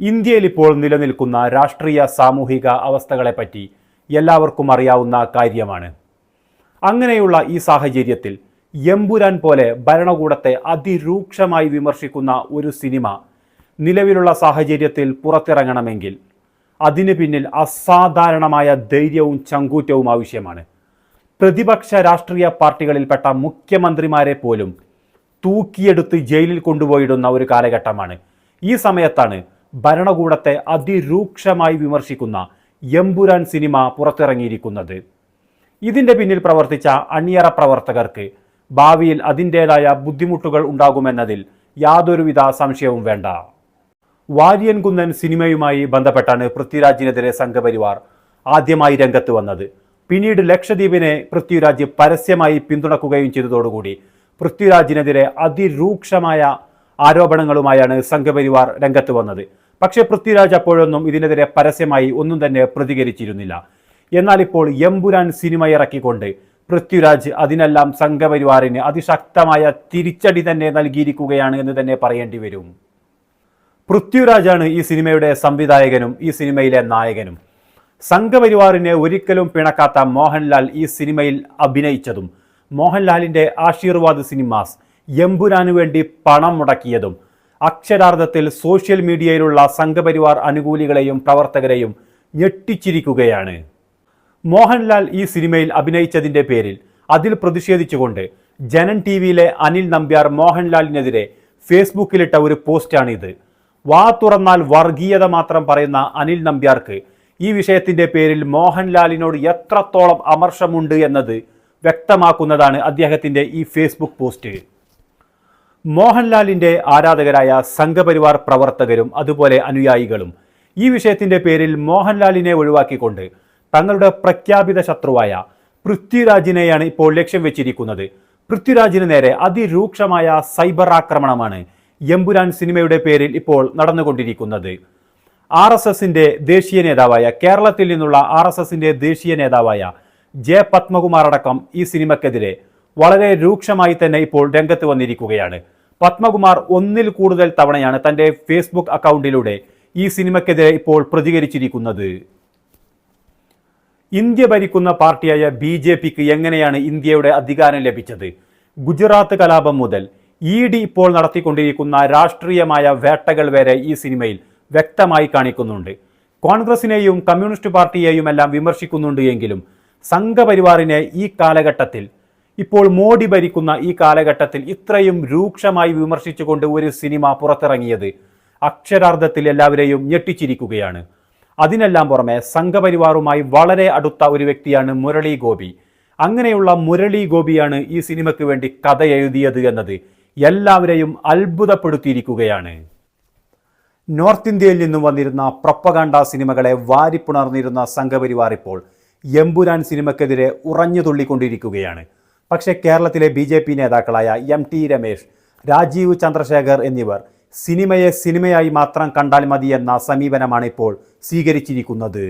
ഇന്ത്യയിൽ ഇപ്പോൾ നിലനിൽക്കുന്ന രാഷ്ട്രീയ സാമൂഹിക അവസ്ഥകളെപ്പറ്റി എല്ലാവർക്കും അറിയാവുന്ന കാര്യമാണ്. അങ്ങനെയുള്ള ഈ സാഹചര്യത്തിൽ എമ്പുരാൻ പോലെ ഭരണകൂടത്തെ അതിരൂക്ഷമായി വിമർശിക്കുന്ന ഒരു സിനിമ നിലവിലുള്ള സാഹചര്യത്തിൽ പുറത്തിറങ്ങണമെങ്കിൽ അതിനു പിന്നിൽ അസാധാരണമായ ധൈര്യവും ചങ്കൂറ്റവും ആവശ്യമാണ്. പ്രതിപക്ഷ രാഷ്ട്രീയ പാർട്ടികളിൽപ്പെട്ട മുഖ്യമന്ത്രിമാരെ പോലും തൂക്കിയെടുത്ത് ജയിലിൽ കൊണ്ടുപോയിടുന്ന ഒരു കാലഘട്ടമാണ്. ഈ സമയത്താണ് ഭരണകൂടത്തെ അതിരൂക്ഷമായി വിമർശിക്കുന്ന എമ്പുരാൻ സിനിമ പുറത്തിറങ്ങിയിരിക്കുന്നത്. ഇതിന്റെ പിന്നിൽ പ്രവർത്തിച്ച അണിയറ പ്രവർത്തകർക്ക് ഭാവിയിൽ അതിന്റെതായ ബുദ്ധിമുട്ടുകൾ ഉണ്ടാകുമെന്നതിൽ യാതൊരുവിധ സംശയവും വേണ്ട. വാര്യൻ കുന്നൻ സിനിമയുമായി ബന്ധപ്പെട്ടാണ് പൃഥ്വിരാജിനെതിരെ സംഘപരിവാർ ആദ്യമായി രംഗത്ത് വന്നത്. പിന്നീട് ലക്ഷദ്വീപിനെ പൃഥ്വിരാജ് പരസ്യമായി പിന്തുണക്കുകയും ചെയ്തതോടുകൂടി പൃഥ്വിരാജിനെതിരെ അതിരൂക്ഷമായ ആരോപണങ്ങളുമായാണ് സംഘപരിവാർ രംഗത്ത് വന്നത്. പക്ഷേ പൃഥ്വിരാജ് അപ്പോഴൊന്നും ഇതിനെതിരെ പരസ്യമായി ഒന്നും തന്നെ പ്രതികരിച്ചിരുന്നില്ല. എന്നാൽ ഇപ്പോൾ എമ്പുരാൻ സിനിമ ഇറക്കിക്കൊണ്ട് പൃഥ്വിരാജ് അതിനെല്ലാം സംഘപരിവാറിന് അതിശക്തമായ തിരിച്ചടി തന്നെ നൽകിയിരിക്കുകയാണ് എന്ന് തന്നെ പറയേണ്ടി വരും. പൃഥ്വിരാജാണ് ഈ സിനിമയുടെ സംവിധായകനും ഈ സിനിമയിലെ നായകനും. സംഘപരിവാറിനെ ഒരിക്കലും പിണക്കാത്ത മോഹൻലാൽ ഈ സിനിമയിൽ അഭിനയിച്ചതും മോഹൻലാലിന്റെ ആശീർവാദ് സിനിമാസ് എമ്പുരാനു വേണ്ടി പണം മുടക്കിയതും അക്ഷരാർത്ഥത്തിൽ സോഷ്യൽ മീഡിയയിലുള്ള സംഘപരിവാർ അനുകൂലികളെയും പ്രവർത്തകരെയും ഞെട്ടിച്ചിരിക്കുകയാണ്. മോഹൻലാൽ ഈ സിനിമയിൽ അഭിനയിച്ചതിന്റെ പേരിൽ അതിൽ പ്രതിഷേധിച്ചുകൊണ്ട് ജനൻ ടി വിയിലെ അനിൽ നമ്പ്യാർ മോഹൻലാലിനെതിരെ ഫേസ്ബുക്കിലിട്ട ഒരു പോസ്റ്റാണിത്. വാ തുറന്നാൽ വർഗീയത മാത്രം പറയുന്ന അനിൽ നമ്പ്യാർക്ക് ഈ വിഷയത്തിന്റെ പേരിൽ മോഹൻലാലിനോട് എത്രത്തോളം അമർഷമുണ്ട് എന്നത് വ്യക്തമാക്കുന്നതാണ് അദ്ദേഹത്തിന്റെ ഈ ഫേസ്ബുക്ക് പോസ്റ്റ്. മോഹൻലാലിന്റെ ആരാധകരായ സംഘപരിവാർ പ്രവർത്തകരും അതുപോലെ അനുയായികളും. ഈ വിഷയത്തിന്റെ പേരിൽ മോഹൻലാലിനെ ഒഴിവാക്കിക്കൊണ്ട് തങ്ങളുടെ പ്രഖ്യാപിത ശത്രുവായ പൃഥ്വിരാജിനെയാണ് ഇപ്പോൾ ലക്ഷ്യം വെച്ചിരിക്കുന്നത്. പൃഥ്വിരാജിന് നേരെ അതിരൂക്ഷമായ സൈബർ ആക്രമണമാണ് എമ്പുരാൻ സിനിമയുടെ പേരിൽ ഇപ്പോൾ നടന്നുകൊണ്ടിരിക്കുന്നത്. ആർ എസ് എസിന്റെ ദേശീയ നേതാവായ കേരളത്തിൽ നിന്നുള്ള ആർ എസ് എസിന്റെ ദേശീയ നേതാവായ ജെ പത്മകുമാർ അടക്കം ഈ സിനിമക്കെതിരെ വളരെ രൂക്ഷമായി തന്നെ ഇപ്പോൾ രംഗത്ത് വന്നിരിക്കുകയാണ്. പത്മകുമാർ ഒന്നിൽ കൂടുതൽ തവണയാണ് തന്റെ ഫേസ്ബുക്ക് അക്കൗണ്ടിലൂടെ ഈ സിനിമയ്ക്കെതിരെ ഇപ്പോൾ പ്രതികരിച്ചിരിക്കുന്നത്. ഇന്ത്യ ഭരിക്കുന്ന പാർട്ടിയായ ബി ജെ പിക്ക് എങ്ങനെയാണ് ഇന്ത്യയുടെ അധികാരം ലഭിച്ചത്? ഗുജറാത്ത് കലാപം മുതൽ ഇ ഡി ഇപ്പോൾ നടത്തിക്കൊണ്ടിരിക്കുന്ന രാഷ്ട്രീയമായ വേട്ടകൾ വരെ ഈ സിനിമയിൽ വ്യക്തമായി കാണിക്കുന്നുണ്ട്. കോൺഗ്രസിനെയും കമ്മ്യൂണിസ്റ്റ് പാർട്ടിയെയും എല്ലാം വിമർശിക്കുന്നുണ്ട് എങ്കിലും സംഘപരിവാറിനെ ഈ കാലഘട്ടത്തിൽ ഇപ്പോൾ മോഡി ഭരിക്കുന്ന ഈ കാലഘട്ടത്തിൽ ഇത്രയും രൂക്ഷമായി വിമർശിച്ചുകൊണ്ട് ഒരു സിനിമ പുറത്തിറങ്ങിയത് അക്ഷരാർത്ഥത്തിൽ എല്ലാവരെയും ഞെട്ടിച്ചിരിക്കുകയാണ്. അതിനെല്ലാം പുറമെ സംഘപരിവാറുമായി വളരെ അടുത്ത ഒരു വ്യക്തിയാണ് മുരളി ഗോപി. അങ്ങനെയുള്ള മുരളി ഗോപിയാണ് ഈ സിനിമയ്ക്ക് വേണ്ടി കഥ എഴുതിയത് എന്നത് എല്ലാവരെയും അത്ഭുതപ്പെടുത്തിയിരിക്കുകയാണ്. നോർത്ത് ഇന്ത്യയിൽ നിന്നും വന്നിരുന്ന പ്രപ്പകാണ്ട സിനിമകളെ വാരിപ്പുണർന്നിരുന്ന സംഘപരിവാർ ഇപ്പോൾ എമ്പുരാൻ സിനിമയ്ക്കെതിരെ ഉറഞ്ഞു തുള്ളിക്കൊണ്ടിരിക്കുകയാണ്. പക്ഷേ കേരളത്തിലെ ബി ജെ പി നേതാക്കളായ എം ടി രമേശ് രാജീവ് ചന്ദ്രശേഖർ എന്നിവർ സിനിമയെ സിനിമയായി മാത്രം കണ്ടാൽ മതിയെന്ന എന്ന സമീപനമാണ് ഇപ്പോൾ സ്വീകരിച്ചിരിക്കുന്നത്.